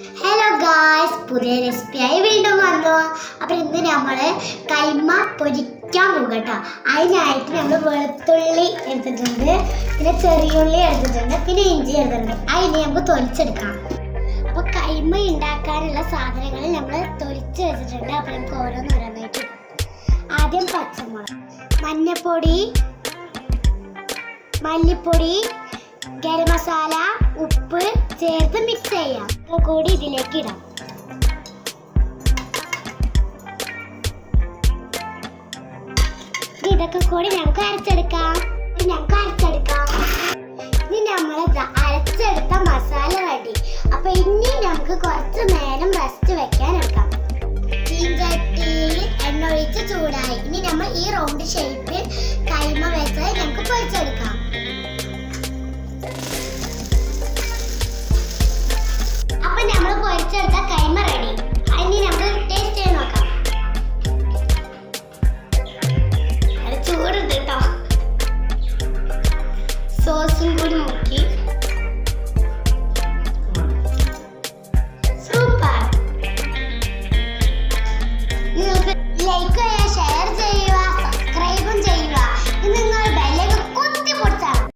Hello guys പുതിയ റെസിപ്പിയായി വീണ്ടും വന്നു. അപ്പോൾ ഇന്ന് നമ്മൾ കൈമ പൊരിക്കാൻ പോകും കേട്ടോ അതിനായിട്ട് നമ്മൾ വെളുത്തുള്ളി എടുത്തിട്ടുണ്ട് പിന്നെ ചെറിയുള്ളി എടുത്തിട്ടുണ്ട് പിന്നെ ഇഞ്ചി എടുത്തിട്ടുണ്ട്. അതിന് നമുക്ക് തൊലിച്ചെടുക്കാം. അപ്പോൾ കൈമ ഉണ്ടാക്കാനുള്ള സാധനങ്ങൾ നമ്മൾ തൊലിച്ച് വെച്ചിട്ടുണ്ട്. അപ്പോൾ നമുക്ക് ഓരോന്നോരോന്നായിട്ട്. ആദ്യം പച്ചമുളക് മഞ്ഞപ്പൊടി മല്ലിപ്പൊടി ഗരം മസാല ചേർത്ത് മിക്സ് ചെയ്യാം. കൂടി ഇതിലേക്ക് ഇടാം. ഇതൊക്കെ കൂടി ഞങ്ങൾക്ക് അരച്ചെടുക്കാം. ഞങ്ങൾക്ക് അരച്ചെടുക്കാം. ഇനി നമ്മൾ അരച്ചെടുത്ത മസാല റെഡി. അപ്പൊ ഇനി നമുക്ക് കുറച്ച് നേരം റെസ്റ്റ് വെക്കാൻ എടുക്കാം. എണ്ണ ഒഴിച്ച് ചൂടായി. ഇനി നമ്മൾ ഈ റൗണ്ട് ഷേപ്പിൽ കൈമ വെച്ചാൽ നമുക്ക് പൊരിച്ചെടുക്കാം. Woo!